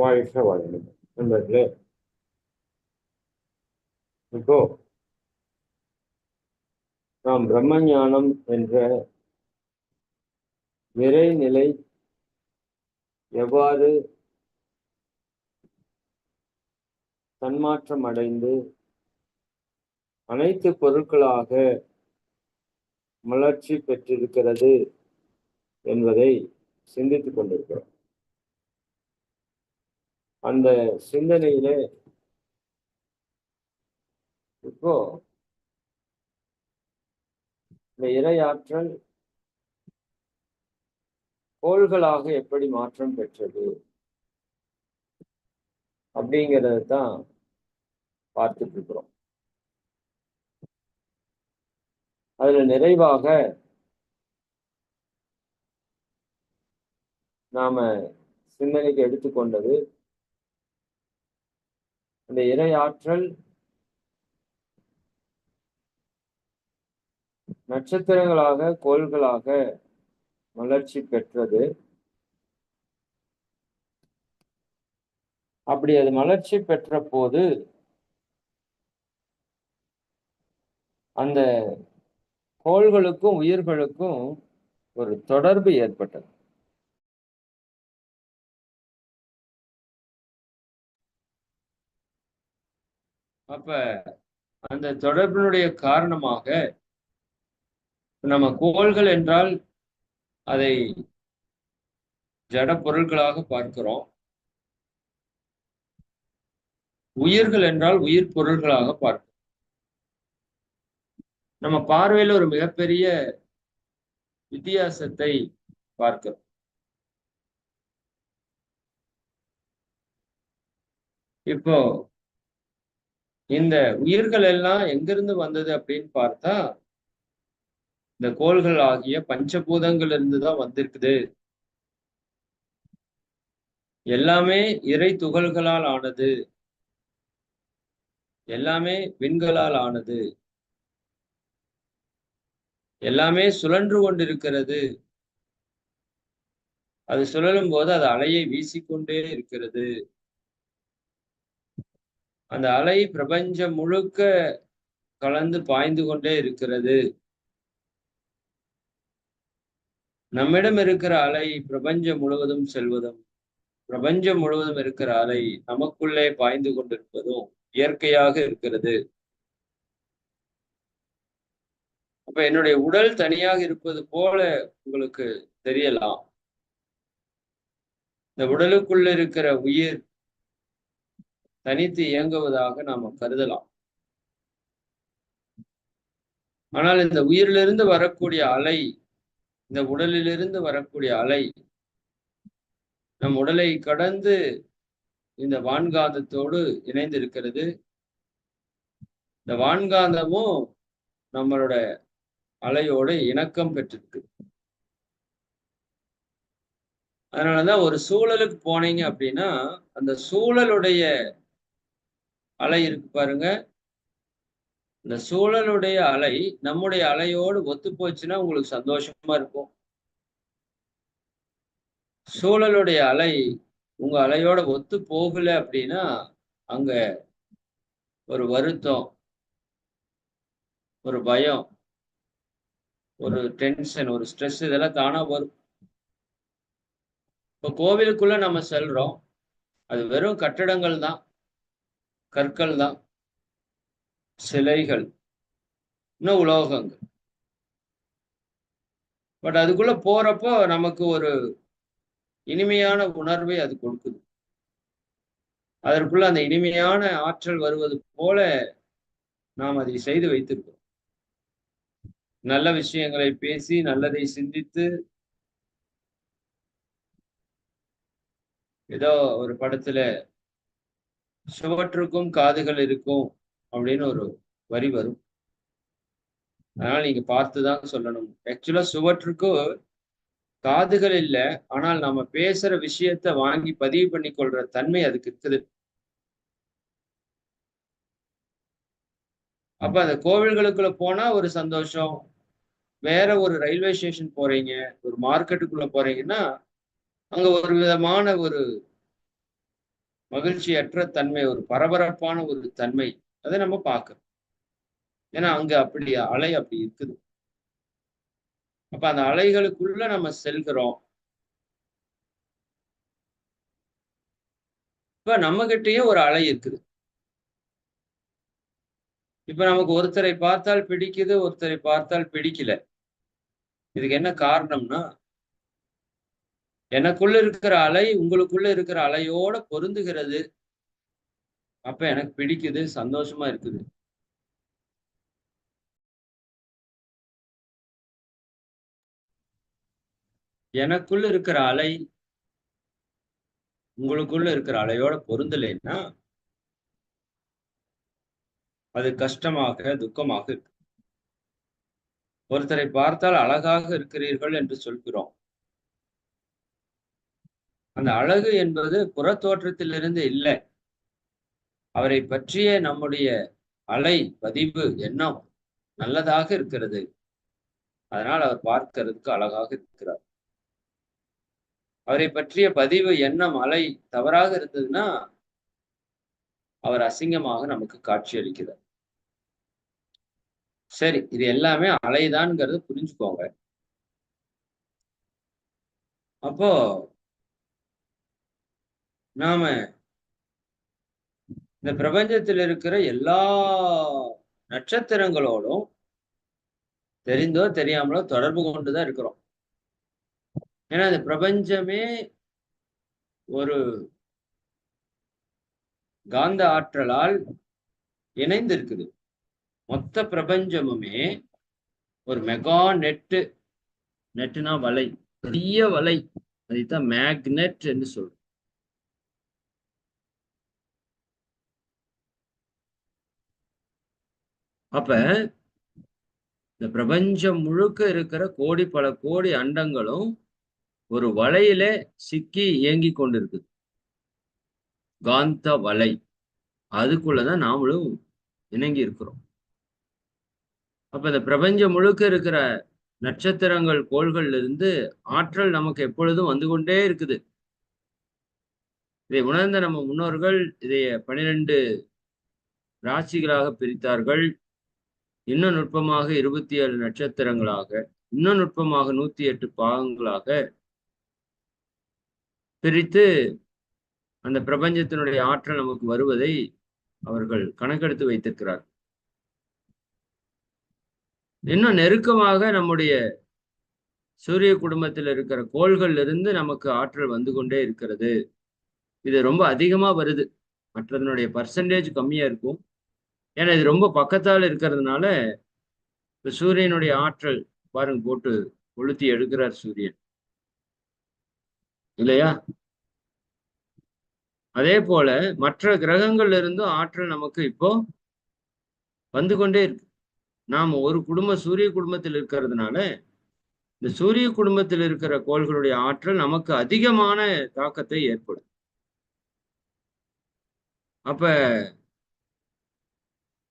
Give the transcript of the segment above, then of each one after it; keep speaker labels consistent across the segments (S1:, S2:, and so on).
S1: வாழ்க வளமுடன் நண்பர்களே இப்போ நாம் பிரம்மஞானம் என்ற நிறைநிலை எவ்வாறு தன்மாற்றம் அடைந்து அனைத்து பொருட்களாக மலர்ச்சி பெற்றிருக்கிறது என்பதை சிந்தித்துக் கொண்டிருக்கிறோம். அந்த சிந்தனையிலே இப்போ இந்த இரையாற்றல் கோள்களாக எப்படி மாற்றம் பெற்றது அப்படிங்கிறத தான் பார்த்துட்டு இருக்கிறோம். அதுல நிறைவாக நாம சிந்தனைக்கு எடுத்துக்கொண்டது இந்த இரையாற்றல் நட்சத்திரங்களாக கோள்களாக வளர்ச்சி பெற்றது. அப்படி அது மலர்ச்சி பெற்ற போது அந்த கோள்களுக்கும் உயிர்களுக்கும் ஒரு தொடர்பு ஏற்பட்டது. அப்ப அந்த தொடர்பினுடைய காரணமாக நம்ம கோள்கள் என்றால் அதை ஜட பொருள்களாக பார்க்கிறோம். உயிர்கள் என்றால் உயிர் பொருள்களாக பார்க்கிறோம். நம்ம பார்வையில ஒரு மிகப்பெரிய வித்தியாசத்தை பார்க்கிறோம். இப்போ இந்த உயிர்கள் எல்லாம் எங்கிருந்து வந்தது அப்படின்னு பார்த்தா இந்த கோள்கள் ஆகிய பஞ்சபூதங்கள் இருந்துதான் வந்திருக்குது. எல்லாமே இறை துகள்களால் ஆனது. எல்லாமே விண்களால் ஆனது. எல்லாமே சுழன்று கொண்டிருக்கிறது. அது சுழலும் போது அது அலையை வீசிக்கொண்டே இருக்கிறது. அந்த அலை பிரபஞ்சம் முழுக்க கலந்து பாய்ந்து கொண்டே இருக்கிறது. நம்மிடம் இருக்கிற அலை பிரபஞ்சம் முழுவதும் செல்வதும் பிரபஞ்சம் முழுவதும் இருக்கிற அலை நமக்குள்ளே பாய்ந்து கொண்டிருப்பதும் இயற்கையாக இருக்கிறது. அப்ப என்னுடைய உடல் தனியாக இருப்பது போல உங்களுக்கு தெரியலாம். இந்த உடலுக்குள்ள இருக்கிற உயிர் தனித்து இயங்குவதாக நாம கருதலாம். ஆனால் இந்த உயிரிலிருந்து வரக்கூடிய அலை இந்த உடலிலிருந்து வரக்கூடிய அலை நம் உடலை கடந்து இந்த வான்காந்தத்தோடு இணைந்து இருக்கிறது இந்த வான்காந்தமும் நம்மளோட அலையோட இணக்கம் பெற்றிருக்கு. அதனாலதான் ஒரு சூழலுக்கு போனீங்க அப்படின்னா அந்த சூழலுடைய அலை இருக்கு பாருங்க. இந்த சூழலுடைய அலை நம்முடைய அலையோடு ஒத்து போச்சுன்னா உங்களுக்கு சந்தோஷமா இருக்கும். சூழலுடைய அலை உங்க அலையோட ஒத்து போகல அப்படின்னா அங்க ஒரு வருத்தம் ஒரு பயம் ஒரு டென்ஷன் ஒரு ஸ்ட்ரெஸ் இதெல்லாம் தானா வரும். இப்போ கோவிலுக்குள்ள நம்ம செல்றோம். அது வெறும் கட்டடங்கள் தான். கற்கள் தான். சிலைகள். இன்னும் உலோகங்கள். பட் அதுக்குள்ள போறப்போ நமக்கு ஒரு இனிமையான உணர்வை அது கொடுக்குது. அதற்குள்ள அந்த இனிமையான ஆற்றல் வருவது போல நாம் அதை செய்து வைத்திருக்கிறோம். நல்ல விஷயங்களை பேசி நல்லதை சிந்தித்து ஏதோ ஒரு படத்துல சுவற்றுக்கும் காதுகள் இருக்கும் அப்படின்னு ஒரு வரி வரும். அதனால நீங்க பார்த்துதான் சொல்லணும். ஆக்சுவலா சுவற்றுக்கு காதுகள் இல்லை. ஆனால் நம்ம பேசுற விஷயத்த வாங்கி பதிவு பண்ணி கொள்ற தன்மை அதுக்கு இருக்குது அப்ப அந்த கோவில்களுக்குள்ள போனா ஒரு சந்தோஷம். வேற ஒரு ரயில்வே ஸ்டேஷன் போறீங்க. ஒரு மார்க்கெட்டுக்குள்ள போறீங்கன்னா அங்க ஒரு விதமான ஒரு மகிழ்ச்சியற்ற தன்மை ஒரு பரபரப்பான ஒரு தன்மை அதை நம்ம பார்க்கிறோம். ஏன்னா அங்க அப்படி அலை அப்படி இருக்குது. அப்ப அந்த அலைகளுக்குள்ள நம்ம செல்கிறோம். இப்ப நம்ம கிட்டயும் ஒரு அலை இருக்குது. இப்ப நமக்கு ஒருத்தரை பார்த்தால் பிடிக்குது ஒருத்தரை பார்த்தால் பிடிக்கல. இதுக்கு என்ன காரணம்னா எனக்குள்ள இருக்கிற அலை உங்களுக்குள்ள இருக்கிற அலையோட பொருந்துகிறது. அப்ப எனக்கு பிடிக்குது சந்தோஷமா இருக்குது. எனக்குள்ள இருக்கிற அலை உங்களுக்குள்ள இருக்கிற அலையோட பொருந்தலைன்னா அது கஷ்டமாக துக்கமாக இருக்கு. ஒருத்தரை பார்த்தால் அழகாக இருக்கிறீர்கள் என்று சொல்கிறோம். அந்த அழகு என்பது புறத்தோற்றத்திலிருந்து இல்லை. அவரை பற்றிய நம்முடைய அலை பதிவு எண்ணம் நல்லதாக இருக்கிறது. அதனால் அவர் பார்க்கிறதுக்கு அழகாக இருக்கிறார். அவரை பற்றிய பதிவு எண்ணம் அலை தவறாக இருந்ததுன்னா அவர் அசிங்கமாக நமக்கு காட்சி அளிக்கிறார். சரி இது எல்லாமே அலைதான்ங்கிறது புரிஞ்சுக்கோங்க. அப்போ நாம இந்த பிரபஞ்சத்தில் இருக்கிற எல்லா நட்சத்திரங்களோடும் தெரிந்தோ தெரியாமலோ தொடர்பு கொண்டுதான் இருக்கிறோம். ஏன்னா இந்த பிரபஞ்சமே ஒரு காந்த ஆற்றலால் இணைந்து இருக்குது மொத்த பிரபஞ்சமுமே ஒரு மெகா நெட்டு நெட்டுனா வலை பெரிய வலை அதைத்தான் மேக்னெட் என்று சொல்றோம். அப்ப இந்த பிரபஞ்சம் முழுக்க இருக்கிற கோடி பல கோடி அண்டங்களும் ஒரு வலையில சிக்கி இயங்கி கொண்டிருக்குது காந்த வலை. அதுக்குள்ளதான் நாமளும் இணங்கி இருக்கிறோம். அப்ப இந்த பிரபஞ்சம் முழுக்க இருக்கிற நட்சத்திரங்கள் கோள்கள்ல இருந்து ஆற்றல் நமக்கு எப்பொழுதும் வந்து கொண்டே இருக்குது. இதை உணர்ந்த நம்ம முன்னோர்கள் இதைய பனிரெண்டு ராசிகளாக பிரித்தார்கள். இன்னும் நுட்பமாக இருபத்தி ஏழு நட்சத்திரங்களாக இன்னும் நுட்பமாக நூத்தி எட்டு பாகங்களாக பிரித்து அந்த பிரபஞ்சத்தினுடைய ஆற்றல் நமக்கு வருவதை அவர்கள் கணக்கெடுத்து வைத்திருக்கிறார் இன்னும் நெருக்கமாக நம்முடைய சூரிய குடும்பத்தில் இருக்கிற கோள்கள்ல இருந்து நமக்கு ஆற்றல் வந்து கொண்டே இருக்கிறது. இது ரொம்ப அதிகமா வருது. மற்றதனுடைய பர்சன்டேஜ் கம்மியா இருக்கும். ஏன்னா இது ரொம்ப பக்கத்தால் இருக்கிறதுனால இப்போ சூரியனுடைய ஆற்றல் பாருங்க போட்டு கொளுத்தி எடுக்கிறார் சூரியன். இல்லையா? அதே போல மற்ற கிரகங்கள்ல இருந்தும் ஆற்றல் நமக்கு இப்போ வந்து கொண்டே இருக்கு. நாம் ஒரு குடும்ப சூரிய குடும்பத்தில் இருக்கிறதுனால இந்த சூரிய குடும்பத்தில் இருக்கிற கோள்களுடைய ஆற்றல் நமக்கு அதிகமான தாக்கத்தை ஏற்படும் அப்ப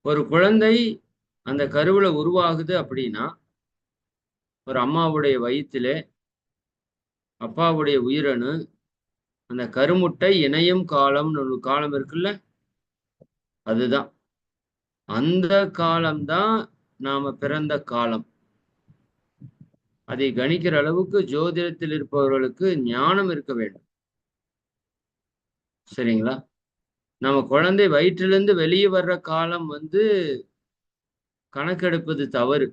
S1: ஒரு குழந்தை அந்த கருவில் உருவாகுது அப்படின்னா ஒரு அம்மாவுடைய வயிற்றிலே அப்பாவுடைய உயிரணு அந்த கருமுட்டை இணையும் காலம்னு ஒரு காலம் இருக்குல்ல? அதுதான். அந்த காலம்தான் நாம பிறந்த காலம். அதை கணிக்கிற அளவுக்கு ஜோதிடத்தில் இருப்பவர்களுக்கு ஞானம் இருக்க வேண்டும். சரிங்களா? நம்ம குழந்தை வயிற்றிலிருந்து வெளியே வர்ற காலம் வந்து கணக்கெடுப்பது தவறு.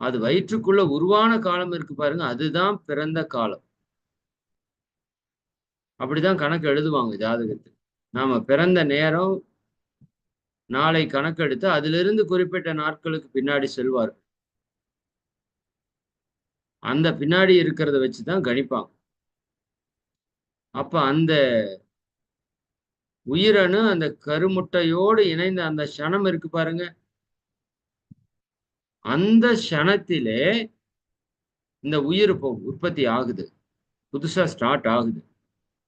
S1: அது வயிற்றுக்குள்ள உருவான காலம் இருக்கு பாருங்க அதுதான் பிறந்த காலம். அப்படிதான் கணக்கு எழுதுவாங்க ஜாதகத்துக்கு நாம பிறந்த நேரம் நாளை கணக்கெடுத்து அதிலிருந்து குறிப்பிட்ட நாட்களுக்கு பின்னாடி செல்வார்கள் அந்த பின்னாடி இருக்கிறத வச்சுதான் கணிப்பாங்க. அப்ப அந்த உயிரணு அந்த கருமுட்டையோடு இணைந்த அந்த சனம் இருக்கு பாருங்க. அந்த சனத்திலே இந்த உயிர் இப்போ உற்பத்தி ஆகுது. புதுசா ஸ்டார்ட் ஆகுது.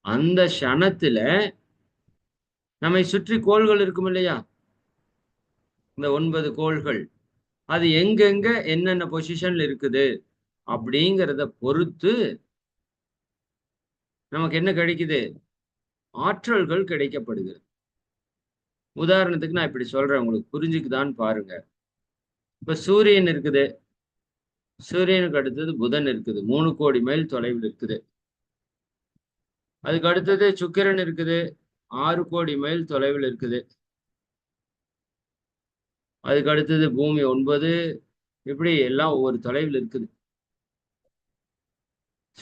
S1: அந்த சனத்துல நம்மை சுற்றி கோள்கள் இருக்கும் இல்லையா? இந்த ஒன்பது கோள்கள். அது எங்கெங்க என்னென்ன பொசிஷன்ல இருக்குது? அப்படிங்கிறத பொறுத்து நமக்கு என்ன கிடைக்குது? ஆற்றல்கள் கிடைக்கப்படுகிறது. உதாரணத்துக்கு நான் இப்படி சொல்றேன் உங்களுக்கு புரிஞ்சுக்குதான்னு பாருங்க. இப்ப சூரியன் இருக்குது. சூரியனுக்கு அடுத்தது புதன் இருக்குது. மூணு கோடி மைல் தொலைவில் இருக்குது. அதுக்கு அடுத்தது சுக்கிரன் இருக்குது. ஆறு கோடி மைல் தொலைவில் இருக்குது. அதுக்கு அடுத்தது பூமி ஒன்பது. இப்படி எல்லாம் ஒவ்வொரு தொலைவில் இருக்குது.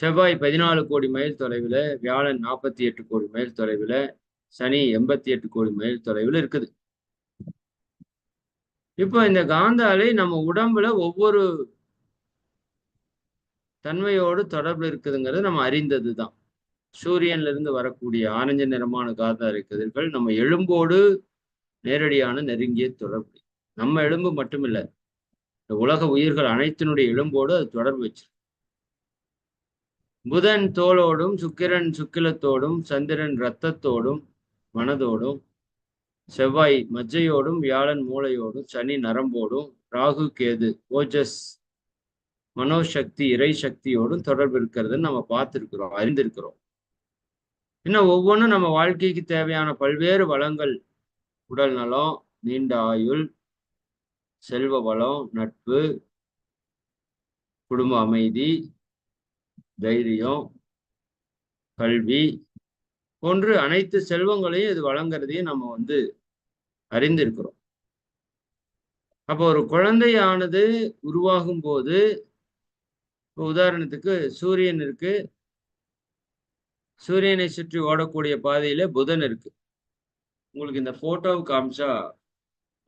S1: செவ்வாய் பதினாலு கோடி மைல் தொலைவில் வியாழன் நாற்பத்தி எட்டு கோடி மைல் தொலைவில் சனி எண்பத்தி எட்டு கோடி மைல் தொலைவில் இருக்குது. இப்போ இந்த காந்த அலை நம்ம உடம்புல ஒவ்வொரு தன்மையோடு தொடர்பு இருக்குதுங்கிறது நம்ம அறிந்தது தான் சூரியன்ல இருந்து வரக்கூடிய ஆரஞ்சு நிறமான காந்த அலை கதிர்கள் நம்ம எலும்போடு நேரடியான நெருங்கிய தொடர்பு. நம்ம எலும்பு மட்டுமில்ல இந்த உலக உயிர்கள் அனைத்தினுடைய எலும்போடு அது தொடர்பு வச்சிருக்கு. புதன் தோலோடும் சுக்கிரன் சுக்கிலத்தோடும் சந்திரன் இரத்தத்தோடும் மனதோடும் செவ்வாய் மஜ்ஜையோடும் வியாழன் மூளையோடும் சனி நரம்போடும் ராகு கேது ஓஜஸ் மனோசக்தி இறை சக்தியோடும் தொடர்பு இருக்கிறது நம்ம பார்த்துருக்குறோம் அறிந்திருக்கிறோம். இன்னும் ஒவ்வொன்றும் நம்ம வாழ்க்கைக்கு தேவையான பல்வேறு வளங்கள் உடல் நலம் நீண்ட ஆயுள் செல்வ வளம் நட்பு குடும்ப அமைதி தைரியம் கல்வி போன்று அனைத்து செல்வங்களையும் இது வழங்குறதையும் நம்ம வந்து அறிந்திருக்கிறோம். அப்போ ஒரு குழந்தையானது உருவாகும் போது உதாரணத்துக்கு சூரியன் இருக்கு. சூரியனை சுற்றி ஓடக்கூடிய பாதையில புதன் இருக்கு. உங்களுக்கு இந்த போட்டோவை காமிச்சா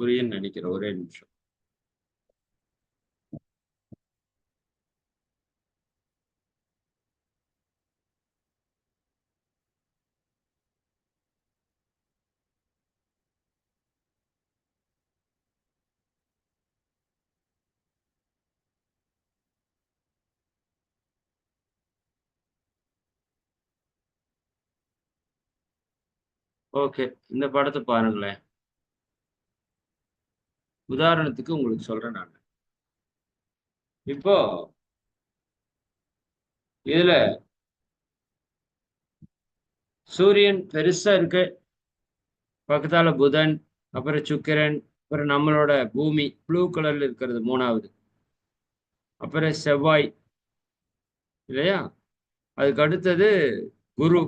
S1: புரியுன்னு நினைக்கிறேன் ஒரே நிமிஷம். ஓகே இந்த படத்தை பாருங்களேன். உதாரணத்துக்கு உங்களுக்கு சொல்றேன் நான். இப்போ இதுல சூரியன் பெருசா இருக்கு பக்கத்தால புதன் அப்புறம் சுக்கிரன் அப்புறம் நம்மளோட பூமி ப்ளூ கலர்ல இருக்கிறது மூணாவது. அப்புறம் செவ்வாய் இல்லையா? அதுக்கு அடுத்தது குரு.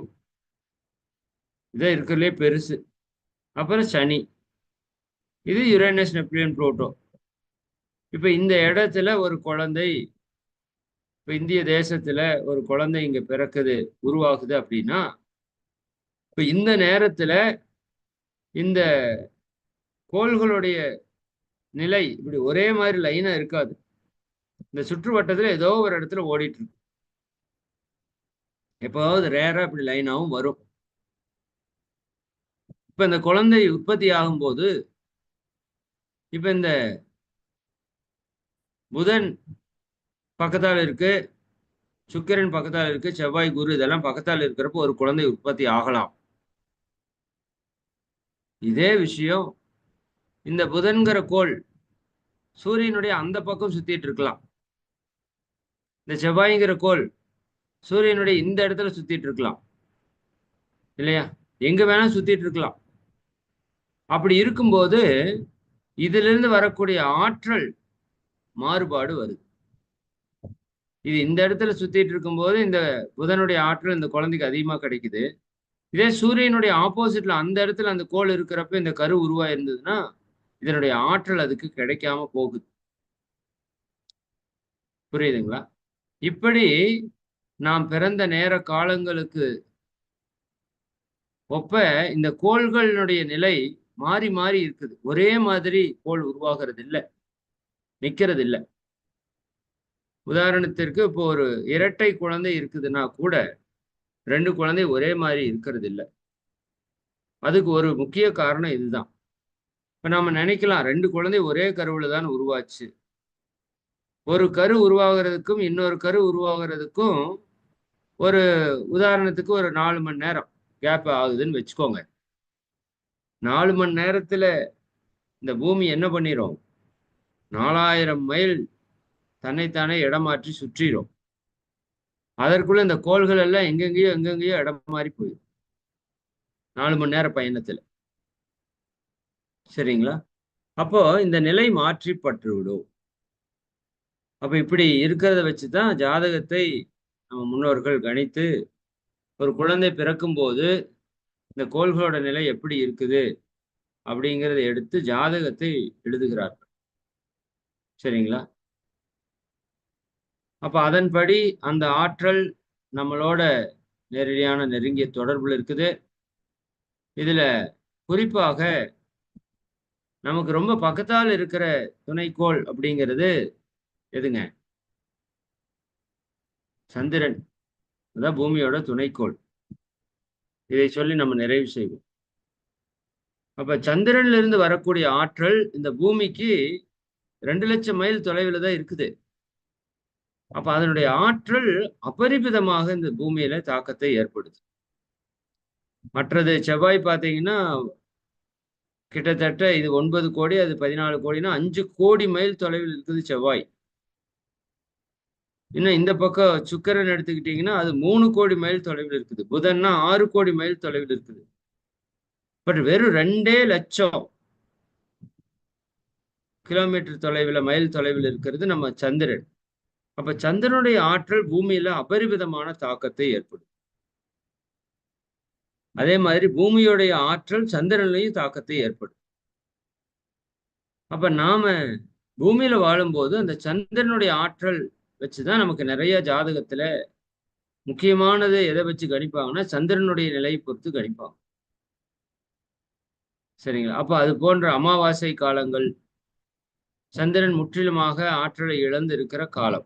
S1: இதான் இருக்கிறதுலே பெருசு. அப்புறம் சனி. இது யுரேனஸ் நெப்டியன் புளூட்டோ இப்போ இந்த இடத்துல ஒரு குழந்தை இப்போ இந்திய தேசத்துல ஒரு குழந்தை இங்க பிறக்குது உருவாகுது அப்படின்னா இப்போ இந்த நேரத்துல இந்த கோள்களுடைய நிலை இப்படி ஒரே மாதிரி லைனா இருக்காது. இந்த சுற்றுவட்டத்துல ஏதோ ஒரு இடத்துல ஓடிட்டு இருக்கு. எப்போதாவது ரேரா இப்படி லைனாகவும் வரும். இப்ப இந்த குழந்தை உற்பத்தி ஆகும்போது இப்ப இந்த புதன் பக்கத்தால் இருக்கு சுக்கிரன் பக்கத்தால் இருக்கு செவ்வாய் குரு இதெல்லாம் பக்கத்தால் இருக்கிறப்போ ஒரு குழந்தை உற்பத்தி ஆகலாம். இதே விஷயம் இந்த புதன்கிற கோள் சூரியனுடைய அந்த பக்கம் சுத்திட்டு இருக்கலாம். இந்த செவ்வாய்ங்கிற கோள் சூரியனுடைய இந்த இடத்துல சுத்திட்டு இருக்கலாம். இல்லையா? எங்க வேணா சுத்திட்டு இருக்கலாம். அப்படி இருக்கும்போது இதிலிருந்து வரக்கூடிய ஆற்றல் மாறுபாடு வருது. இது இந்த இடத்துல சுத்திட்டு இருக்கும்போது இந்த புதனுடைய ஆற்றல் இந்த குழந்தைக்கு அதிகமா கிடைக்குது. இதே சூரியனுடைய ஆப்போசிட்ல அந்த இடத்துல அந்த கோள் இருக்கிறப்ப இந்த கரு உருவா இருந்ததுன்னா இதனுடைய ஆற்றல் அதுக்கு கிடைக்காம போகுது. புரியுதுங்களா? இப்படி நாம் பிறந்த நேர காலங்களுக்கு ஒப்ப இந்த கோள்களினுடைய நிலை மாறி மாறி இருக்குது. ஒரே மாதிரி கோள் உருவாகிறது இல்லை நிற்கிறது இல்லை உதாரணத்திற்கு இப்போ ஒரு இரட்டை குழந்தை இருக்குதுன்னா கூட ரெண்டு குழந்தை ஒரே மாதிரி இருக்கிறது இல்லை அதுக்கு ஒரு முக்கிய காரணம் இதுதான். இப்ப நாம நினைக்கலாம் ரெண்டு குழந்தை ஒரே கருவில் தான் உருவாச்சு. ஒரு கரு உருவாகிறதுக்கும் இன்னொரு கரு உருவாகிறதுக்கும் ஒரு உதாரணத்துக்கு ஒரு நாலு மணி நேரம் கேப் ஆகுதுன்னு வச்சுக்கோங்க. நாலு மணி நேரத்துல இந்த பூமி என்ன பண்ணிரும்? நாலாயிரம் மைல் தன்னைத்தானே இடமாற்றி சுற்றிடும் அதற்குள்ள இந்த கோள்கள் எல்லாம் எங்கெங்கேயோ எங்கெங்கேயோ இடம் மாறி போயிடும் நாலு மணி நேர பயணத்துல. சரிங்களா? அப்போ இந்த நிலை மாற்றிப்பட்டு விடும் அப்ப இப்படி இருக்கிறத வச்சுதான் ஜாதகத்தை நம்ம முன்னோர்கள் கணித்து ஒரு குழந்தை பிறக்கும் போது இந்த கோள்களோட நிலை எப்படி இருக்குது? அப்படிங்கிறத எடுத்து ஜாதகத்தை எழுதுகிறார்கள். சரிங்களா? அப்ப அதன்படி அந்த ஆற்றல் நம்மளோட நேரடியான நெருங்கிய தொடர்புல இருக்குது. இதுல குறிப்பாக நமக்கு ரொம்ப பக்கத்தால் இருக்கிற துணைக்கோள் அப்படிங்கிறது எதுங்க? சந்திரன். அதான் பூமியோட துணைக்கோள். இதை சொல்லி நம்ம நிறைவு செய்வோம். அப்ப சந்திரன்ல இருந்து வரக்கூடிய ஆற்றல் இந்த பூமிக்கு ரெண்டு லட்சம் மைல் தொலைவில் தான் இருக்குது. அப்ப அதனுடைய ஆற்றல் அபரிமிதமாக இந்த பூமியில தாக்கத்தை ஏற்படுது. மற்றது செவ்வாய் பார்த்தீங்கன்னா கிட்டத்தட்ட இது ஒன்பது கோடி அது பதினாலு கோடினா அஞ்சு கோடி மைல் தொலைவில் இருக்குது செவ்வாய். இன்னும் இந்த பக்கம் சுக்கரன் எடுத்துக்கிட்டீங்கன்னா அது மூணு கோடி மைல் தொலைவில் இருக்குது. புதன்னா ஆறு கோடி மைல் தொலைவில் இருக்குது. பட் வெறும் ரெண்டே லட்சம் கிலோமீட்டர் தொலைவில் மைல் தொலைவில் இருக்கிறது நம்ம சந்திரன். அப்ப சந்திரனுடைய ஆற்றல் பூமியில அபரிமிதமான தாக்கத்தை ஏற்படும் அதே மாதிரி பூமியுடைய ஆற்றல் சந்திரன்லையும் தாக்கத்தை ஏற்படும் அப்ப நாம பூமியில வாழும்போது அந்த சந்திரனுடைய ஆற்றல் வச்சுதான் நமக்கு நிறைய ஜாதகத்துல முக்கியமானது எதை வச்சு கணிப்பாங்கன்னா சந்திரனுடைய நிலையை பொறுத்து கணிப்பாங்க. சரிங்களா? அப்ப அது போன்ற அமாவாசை காலங்கள் சந்திரன் முற்றிலுமாக ஆற்றலை இழந்து இருக்கிற காலம்.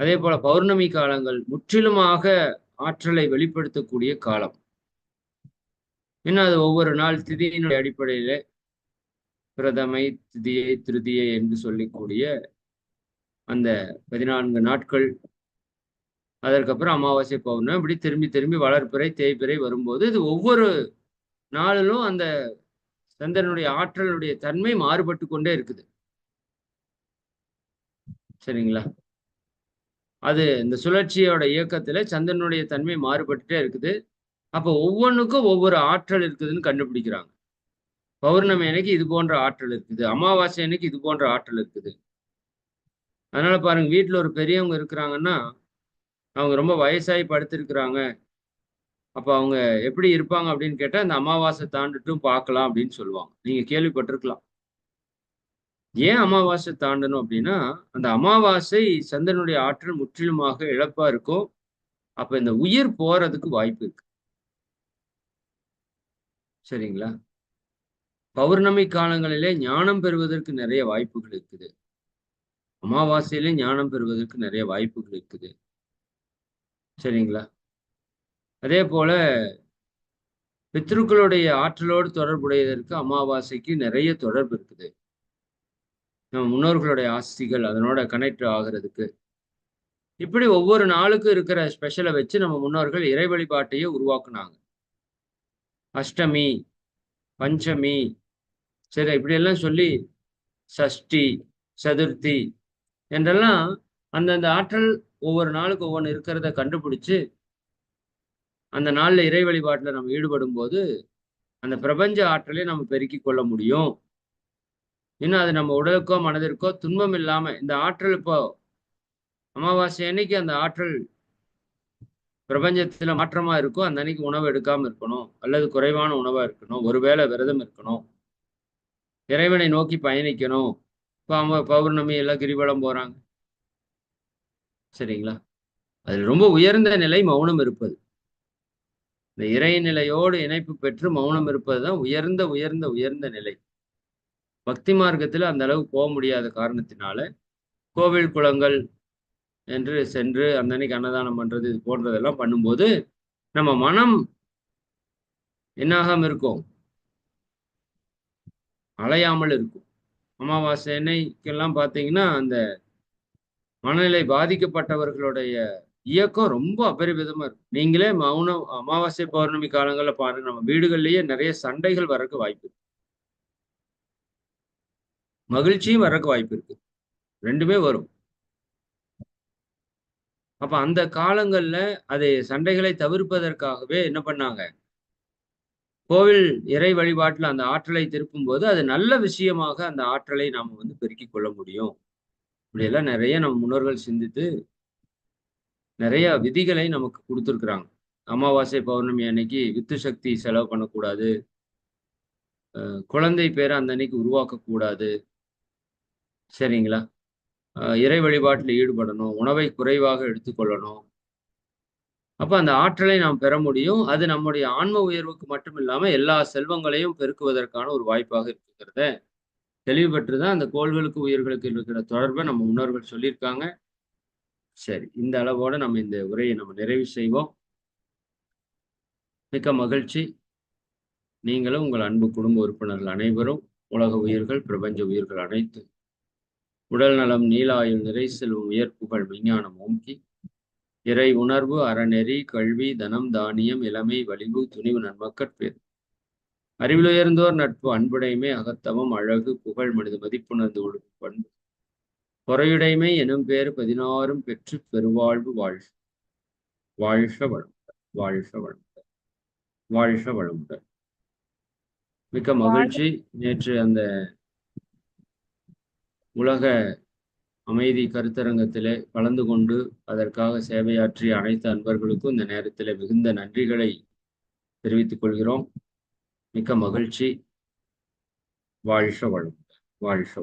S1: அதே போல பௌர்ணமி காலங்கள் முற்றிலுமாக ஆற்றலை வெளிப்படுத்தக்கூடிய காலம். இன்னும் அது ஒவ்வொரு நாள் திதியினுடைய அடிப்படையில பிரதமை திதியை திருதியை என்று சொல்லிக்கூடிய அந்த பதினான்கு நாட்கள். அதற்கப்புறம் அமாவாசை பௌர்ணமி இப்படி திரும்பி திரும்பி வளர்ப்பிறை தேய்பிறை வரும்போது இது ஒவ்வொரு நாளிலும் அந்த சந்திரனுடைய ஆற்றலுடைய தன்மை மாறுபட்டு கொண்டே இருக்குது. சரிங்களா? அது இந்த சுழற்சியோட இயக்கத்துல சந்திரனுடைய தன்மை மாறுபட்டுட்டே இருக்குது. அப்போ ஒவ்வொன்றுக்கும் ஒவ்வொரு ஆற்றல் இருக்குதுன்னு கண்டுபிடிக்கிறாங்க. பௌர்ணமி அன்னைக்கு இது போன்ற ஆற்றல் இருக்குது. அமாவாசை அன்னைக்கு இது போன்ற ஆற்றல் இருக்குது. அதனால பாருங்க வீட்டில் ஒரு பெரியவங்க இருக்கிறாங்கன்னா அவங்க ரொம்ப வயசாகி படுத்திருக்கிறாங்க. அப்போ அவங்க எப்படி இருப்பாங்க அப்படின்னு கேட்டால் அந்த அமாவாசை தாண்டிட்டும் பார்க்கலாம் அப்படின்னு சொல்லுவாங்க. நீங்க கேள்விப்பட்டிருக்கலாம். ஏன் அமாவாசை தாண்டணும் அப்படின்னா அந்த அமாவாசை சந்திரனுடைய ஆற்றல் முற்றிலுமாக இழப்பா இருக்கும். அப்ப இந்த உயிர் போறதுக்கு வாய்ப்பு இருக்கு. சரிங்களா? பௌர்ணமி காலங்களிலே ஞானம் பெறுவதற்கு நிறைய வாய்ப்புகள் இருக்குது. அமாவாசையிலே ஞானம் பெறுவதற்கு நிறைய வாய்ப்புகள் இருக்குது. சரிங்களா? அதே போல பித்ருக்களுடைய ஆற்றலோடு தொடர்புடையதற்கு அமாவாசைக்கு நிறைய தொடர்பு இருக்குது. நம்ம முன்னோர்களுடைய ஆஸ்திகள் அதனோட கனெக்ட் ஆகிறதுக்கு. இப்படி ஒவ்வொரு நாளுக்கும் இருக்கிற ஸ்பெஷலை வச்சு நம்ம முன்னோர்கள் இறை வழிபாட்டையே உருவாக்குனாங்க. அஷ்டமி பஞ்சமி சரி இப்படியெல்லாம் சொல்லி சஷ்டி சதுர்த்தி என்றெல்லாம் அந்தந்த ஆற்றல் ஒவ்வொரு நாளுக்கு ஒவ்வொன்று இருக்கிறத கண்டுபிடிச்சு அந்த நாளில் இறை வழிபாட்டில் நம்ம ஈடுபடும் போது அந்த பிரபஞ்ச ஆற்றலை நம்ம பெருக்கிக் கொள்ள முடியும். இன்னும் அது நம்ம உடலுக்கோ மனதிற்கோ துன்பம் இல்லாமல் இந்த ஆற்றல் இப்போ அமாவாசை அன்னைக்கு அந்த ஆற்றல் பிரபஞ்சத்துல மாற்றமா இருக்கோ அந்த அன்னைக்கு உணவு எடுக்காம இருக்கணும். அல்லது குறைவான உணவா இருக்கணும். ஒருவேளை விரதம் இருக்கணும். இறைவனை நோக்கி பயணிக்கணும். அவங்க பௌர்ணமி எல்லாம் கிரிவலம் போறாங்க. சரிங்களா? அதில் ரொம்ப உயர்ந்த நிலை மௌனம் இருப்பது. இந்த இறைநிலையோடு இணைப்பு பெற்று மௌனம் இருப்பது தான் உயர்ந்த உயர்ந்த உயர்ந்த நிலை. பக்தி மார்க்கத்தில் அந்த அளவுக்கு போக முடியாத காரணத்தினால கோவில் குளங்கள் என்று சென்று அந்த அன்னைக்கு அன்னதானம் பண்றது இது போன்றதெல்லாம் பண்ணும்போது நம்ம மனம் என்னாகாம இருக்கும்? அலையாமல் இருக்கும். அமாவாசை அன்னைக்கெல்லாம் பார்த்தீங்கன்னா அந்த மனநிலை பாதிக்கப்பட்டவர்களுடைய இயக்கம் ரொம்ப அபரிவிதமா இருக்கும். நீங்களே மௌனம் அமாவாசை பௌர்ணமி காலங்களில் பாருங்க நம்ம வீடுகள்லயே நிறைய சண்டைகள் வரக்கு வாய்ப்பு இருக்கு. மகிழ்ச்சியும் வரக்கு வாய்ப்பு இருக்கு. ரெண்டுமே வரும். அப்ப அந்த காலங்கள்ல அதை சண்டைகளை தவிர்ப்பதற்காகவே என்ன பண்ணாங்க? கோவில் இறை வழிபாட்டில் அந்த ஆற்றலை திருப்பும் போது அது நல்ல விஷயமாக அந்த ஆற்றலை நாம வந்து பெருக்கிக் கொள்ள முடியும். இப்படியெல்லாம் நிறைய நம்ம முன்னோர்கள் சிந்தித்து நிறைய விதிகளை நமக்கு கொடுத்துருக்குறாங்க. அமாவாசை பௌர்ணமி அன்னைக்கு வித்து சக்தி செலவு பண்ணக்கூடாது. குழந்தை பேரை அந்த அன்னைக்கு உருவாக்கக்கூடாது. சரிங்களா? இறை வழிபாட்டில் ஈடுபடணும். உணவை குறைவாக எடுத்துக்கொள்ளணும் அப்போ அந்த ஆற்றலை நாம் பெற முடியும். அது நம்முடைய ஆன்ம உயர்வுக்கு மட்டும் இல்லாமல் எல்லா செல்வங்களையும் பெருக்குவதற்கான ஒரு வாய்ப்பாக இருக்குங்கிறத தெளிவு பெற்று தான் அந்த கோள்களுக்கு உயிர்களுக்கு இருக்கிற தொடர்பை நம்ம முன்னோர்கள் சொல்லியிருக்காங்க. சரி இந்த அளவோட நம்ம இந்த உரையை நம்ம நிறைவு செய்வோம். மிக்க மகிழ்ச்சி. நீங்களும் உங்கள் அன்பு குடும்ப உறுப்பினர்கள் அனைவரும் உலக உயிர்கள் பிரபஞ்ச உயிர்கள் அனைத்து உடல் நலம் நீலாயுள் நிறை செல்வம் உயர்ப்புகள் விஞ்ஞானம் ஓம்கி. இறை உணர்வு அறநெறி கல்வி தனம் தானியம் இளமை வலிவு துணிவு நன்மக்கட்பேர் அறிவிலுயர்ந்தோர் நட்பு அன்புடைமை அகத்தவம் அழகு புகழ் மனித மதிப்புணர்ந்து ஒழுங்கு பண்பு. பொறையுடைமை எனும் பேர் பதினாறும் பெற்று பெருவாழ்வு வாழ் வாழ்க வளமுடன் வாழ்க வளமுடன் வாழ்க வளமுடன் மிக்க மகிழ்ச்சி. நேற்று அந்த உலக அமைதி கருத்தரங்கத்திலே கலந்து கொண்டு அதற்காக சேவையாற்றிய அனைத்து அன்பர்களுக்கும் இந்த நேரத்தில் மிகுந்த நன்றிகளை தெரிவித்துக் கொள்கிறோம். மிக்க மகிழ்ச்சி. வாழ்க வளம் வாழ்க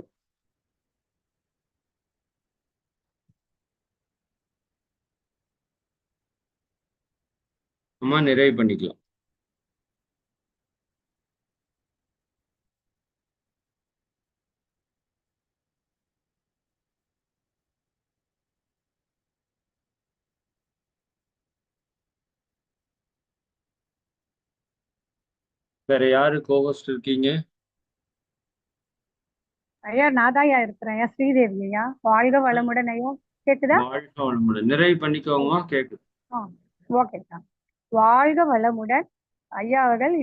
S1: அம்மா நிறைவு பண்ணிக்கலாம். வேற யாரு கோஹோஸ்ட் இருக்கீங்க?
S2: ஐயா நான் தான் ஐயா இருக்கிறேன். ஐயா ஸ்ரீதேவி ஐயா. வாழ்க வளமுடன் ஐயா. கேக்குதா?
S1: வாழ்க வளமுடன். நிறைவு பண்ணிக்கோங்கம்மா கேக்குது
S2: ஓகே வாழ்க வளமுடன். ஐயா அவர்கள்